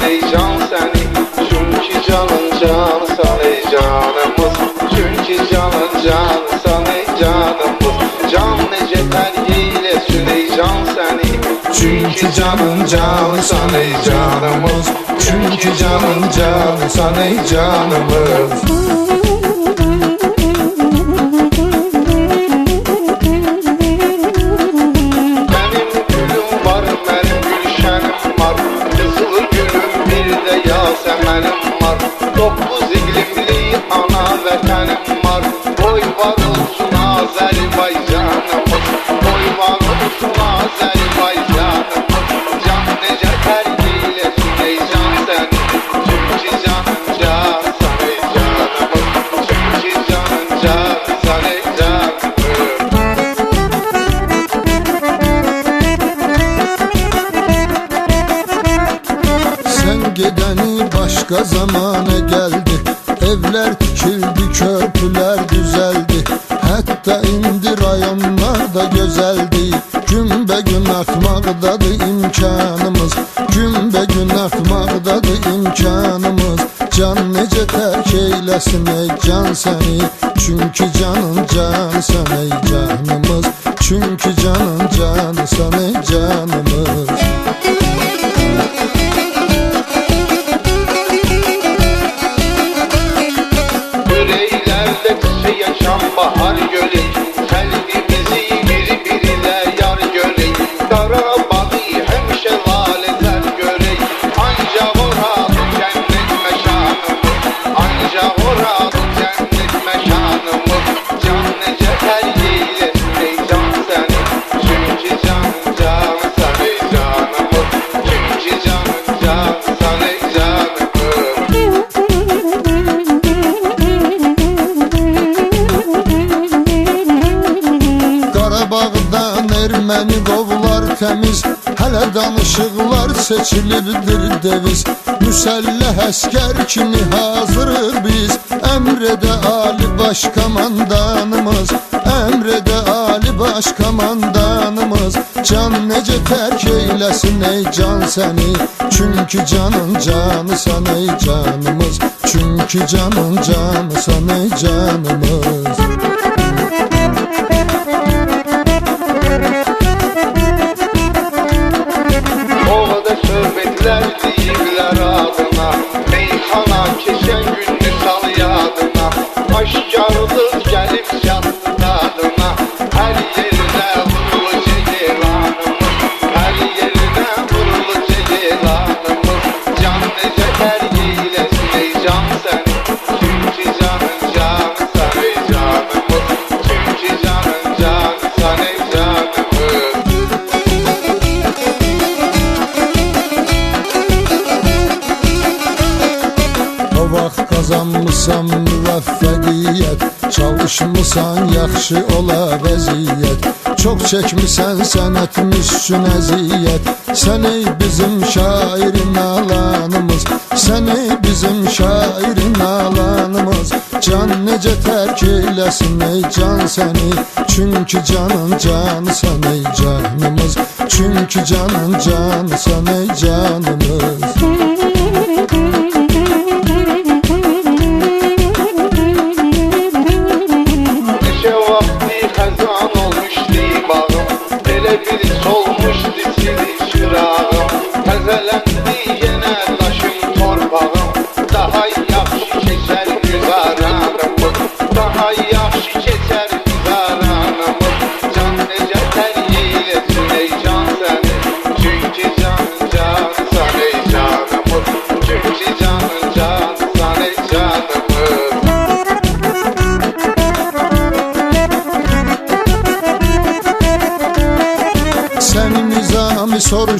sallayacağım seni Çünkü canın canı sallay canımız Çünkü canın canı sallay canımız Can neceler ile süleycan Çünkü canın canı sallay canımız Çünkü canın canı sallay canımız Gideni başka zamana geldi. Evler tikildi, köprüler düzeldi. Hatta indi rayonlar da güzeldi. Gün be gün artmaktadır imkanımız. Gün be gün artmaktadır imkanımız. Can nece terk eylesin ey can seni Çünkü canın canı sen ey canımız. Çünkü canın canı sen ey canımız yaşam bahar göle təmiz Hələ danışıqlar seçilibdir deviz. Müsəlləh əskər kimi hazırıq biz. Əmrədə Ali Baş Komandanımız Əmrədə Ali Baş Komandanımız Can necə tərk eyləsin ey can səni Çünki canın canısan ey canımız. Çünki canın canısan ey canımız. Ovada qazanmısan müvəffəqiyyət Çalışmısan yaxşı ola vəziyyət Çox çəkmisən sənətimiz üçün əziyyət Sən ey bizim şairin alanımız. Sən ey bizim şairin alanımız. Can necə tərk eyləsin ey can səni Çünki canın canısan ey canımız. Çünki canın canısan ey canımız. Neşe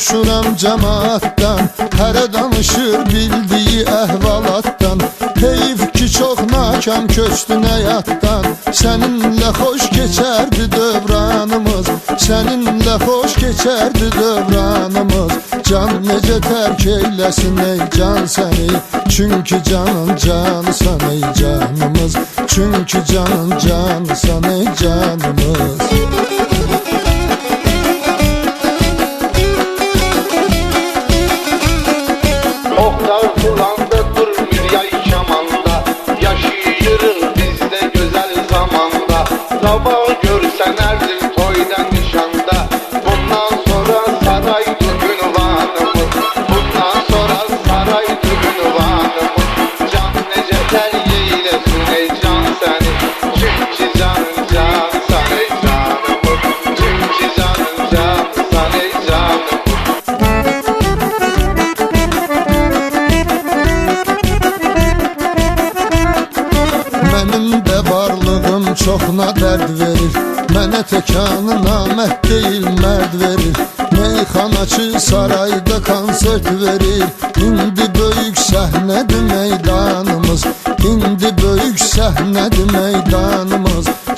nizami soruşuram cemaatdan Hərə danışır bildiyi əhvalatdan Heyf ki çox nakam köçdün həyatdan Səninlə xoş keçərdi dövranımız. Səninlə xoş keçərdi dövranımız. Can necə tərk eyləsin ey can səni Çünki canın canısan ey canımız. Çünki canın canısan ey canımız. Oxtar Sabah görsən ərdir çoxuna dərd verir. Mənə təkanı namət deyil mərd verir. Meyxanaçı sarayda konsert verir. İndi böyük səhnədir meydanımız. İndi böyük səhnədir meydanımız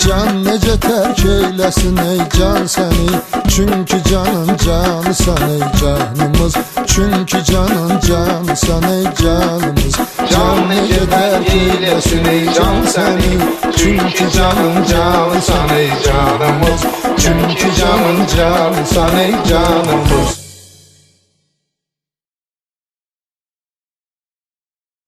Can necə tərk eyləsin ey can səni Çünki canın canısan ey canımız. Çünki canın canısan ey canımız. Can necə tərk eyləsin ey can səni Çünki canın canısan ey canımız. Çünki canın canısan ey canımız